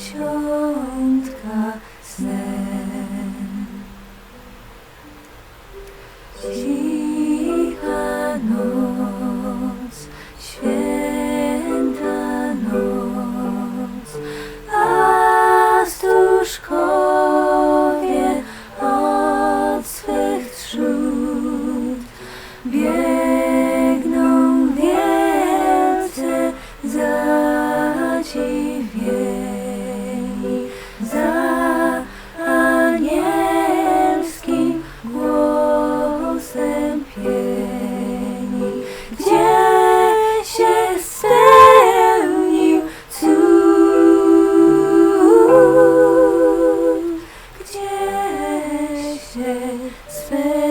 dziesiątka snem. say